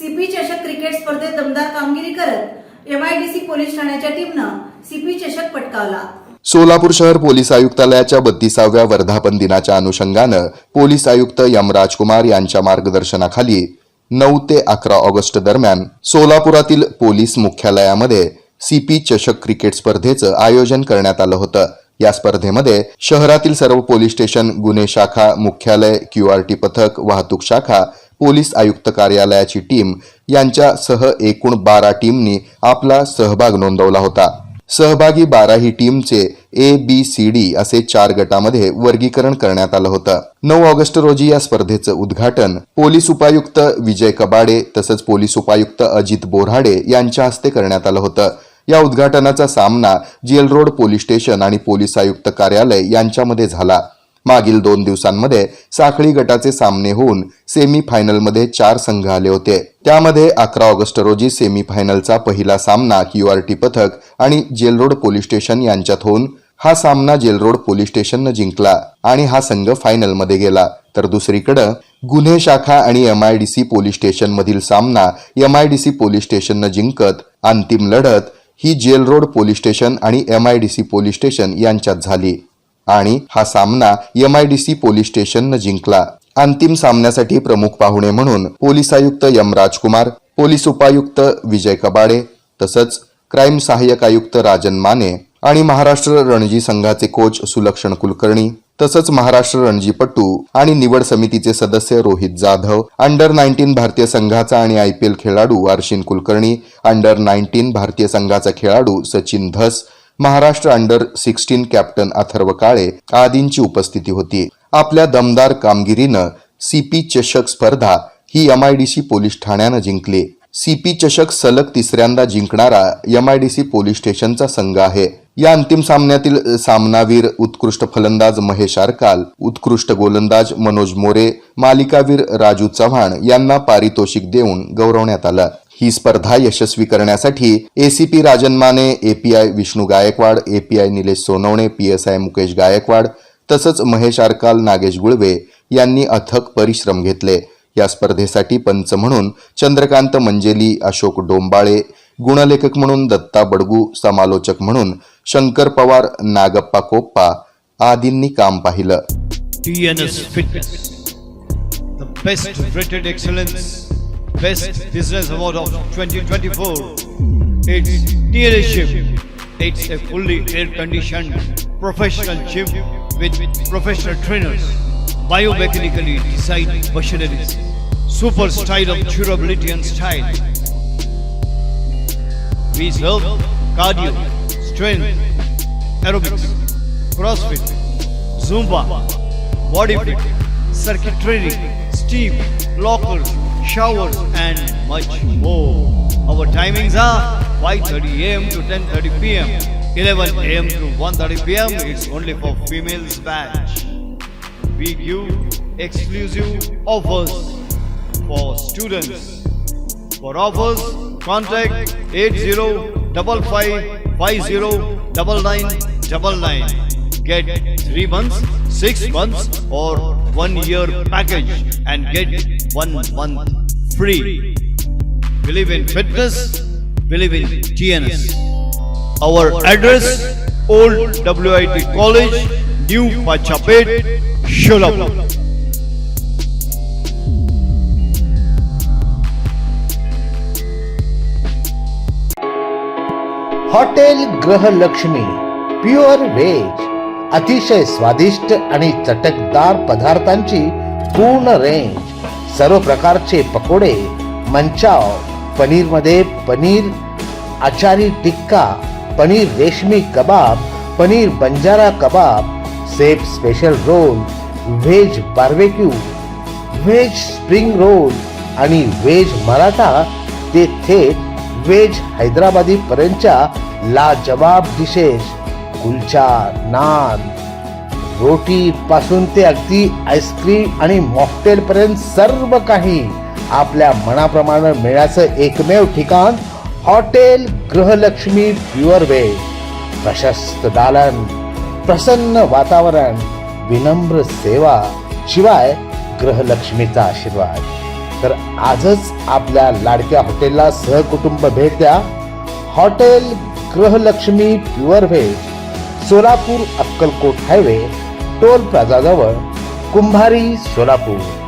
CP चषक cricket स्पर्धेत दमदार कामगिरी करत एमआयडीसी पोलीस ठाण्याच्या टीमनं सीपी चषक पटकावला. सोलापूर शहर पोलीस आयुक्तालयाच्या बत्तीसाव्या वर्धापन दिनाच्या अनुषंगानं पोलीस आयुक्त यम राजकुमार यांच्या मार्गदर्शनाखाली नऊ ते अकरा ऑगस्ट दरम्यान सोलापुरातील पोलीस मुख्यालयामध्ये सीपी चषक क्रिकेट स्पर्धेचं आयोजन करण्यात आलं होतं. या स्पर्धेमध्ये शहरातील सर्व पोलीस स्टेशन गुन्हे शाखा मुख्यालय क्यूआरटी पथक वाहतूक शाखा पोलीस आयुक्त कार्यालयाची टीम यांच्यासह एकूण बारा टीमनी आपला सहभाग नोंदवला होता. सहभागी बाराही टीमचे ए बी सी डी असे चार गटामध्ये वर्गीकरण करण्यात आलं होतं. नऊ ऑगस्ट रोजी या स्पर्धेचं उद्घाटन पोलीस उपायुक्त विजय कबाडे तसंच पोलीस उपायुक्त अजित बोराडे यांच्या हस्ते करण्यात आलं होतं. या उद्घाटनाचा सामना जेल रोड पोलीस स्टेशन आणि पोलीस आयुक्त कार्यालय यांच्यामध्ये झाला. मागील दोन दिवसांमध्ये साखळी गटाचे सामने होऊन सेमी फायनलमध्ये चार संघ आले होते. त्यामध्ये अकरा ऑगस्ट रोजी सेमी फायनलचा पहिला सामना क्यूआरटी पथक आणि जेलरोड पोलीस स्टेशन यांच्यात होऊन हा सामना जेलरोड पोलीस स्टेशननं जिंकला आणि हा संघ फायनलमध्ये गेला. तर दुसरीकडं गुन्हे शाखा आणि एमआयडीसी पोलीस स्टेशन मधील सामना एमआयडीसी पोलीस स्टेशननं जिंकत अंतिम लढत ही जेल रोड पोलीस स्टेशन आणि एमआयडीसी पोलीस स्टेशन यांच्यात झाली. आणि हा सामना एम आयडीसी पोलीस स्टेशननं जिंकला. अंतिम सामन्यासाठी प्रमुख पाहुणे म्हणून पोलीस आयुक्त यम राजकुमार पोलीस उपायुक्त विजय कबाडे तसंच क्राईम सहाय्यक आयुक्त राजन माने आणि महाराष्ट्र रणजी संघाचे कोच सुलक्षण कुलकर्णी तसंच महाराष्ट्र रणजीपटू आणि निवड समितीचे सदस्य रोहित जाधव अंडर नाईन्टीन भारतीय संघाचा आणि आय पी एल खेळाडू अर्शिन कुलकर्णी अंडर नाईन्टीन भारतीय संघाचा खेळाडू Sachin Dhas Maharashtra under sixteen captain Atharva Kale आदींची उपस्थिती होती. आपल्या दमदार कामगिरीनं सीपी चषक स्पर्धा ही एमआयडीसी पोलीस ठाण्यानं जिंकली. सीपी चषक सलग तिसऱ्यांदा जिंकणारा एमआयडीसी पोलीस स्टेशनचा संघ आहे. या अंतिम सामन्यातील सामनावीर उत्कृष्ट फलंदाज महेश आरकाल उत्कृष्ट गोलंदाज मनोज मोरे मालिकावीर राजू चव्हाण यांना पारितोषिक देऊन गौरवण्यात आलं. ही स्पर्धा यशस्वी करण्यासाठी ACP Rajan Mane API Vishnu Gaikwad API Nilesh Sonawane PSI Mukesh Gaikwad तसंच महेश आरकाल नागेश गुळवे यांनी अथक परिश्रम घेतले. या स्पर्धेसाठी पंच म्हणून चंद्रकांत मंजेली अशोक डोंबाळे गुणलेखक म्हणून दत्ता बडगू समालोचक म्हणून शंकर पवार नागप्पा कोप्पा आदींनी काम पाहिलं. Best business award of 2024. It's Gym. It's a fully air-conditioned professional gym with professional trainers, biomechanically designed machineries, super style of durability and style. We serve cardio, strength, aerobics, CrossFit, Zumba, body fit, circuit training, steam, lockers, showers, and much more. Our timings are 5:30 a.m. to 10:30 p.m. 11 a.m. to 1:30 p.m. It's only for females batch. We give exclusive offers for students. For offers, contact 8055509999. Get 3 months, 6 months or 1 year package and get one month free. Believe in fitness, believe in TNS. Our address Old WIT College, New Pachapet, Sholapur. Hotel Grihalakshmi pure veg अतिशय स्वादिष्ट आणि चटकदार पदार्थांची पूर्ण range सर्व प्रकारचे पकोडे Manchow पनीरमध्ये paneer achari tikka paneer reshmi kebab paneer banjara kebab chef special roll veg barbecue veg spring roll आणि व्हेज मराठा ते थेट व्हेज हैदराबादी पर्यंतच्या लाजवाब डिशेस कुलचा नान. रोटी पासून ते अगदी आईस्क्रीम आणि मॉकटेल पर्यंत सर्व काही आपल्या मनाप्रमाणे मिळायचं एकमेव ठिकाण हॉटेल गृहलक्ष्मी प्युअर वे. प्रशस्त दालन प्रसन्न वातावरण विनम्र सेवा शिवाय गृहलक्ष्मीचा आशीर्वाद. तर आजच आपल्या लाडक्या हॉटेलला सहकुटुंब भेट द्या. Hotel Grihalakshmi pure veg Solapur Akkalkot highway. Toll प्लाझाजवळ Kumbhari Solapur.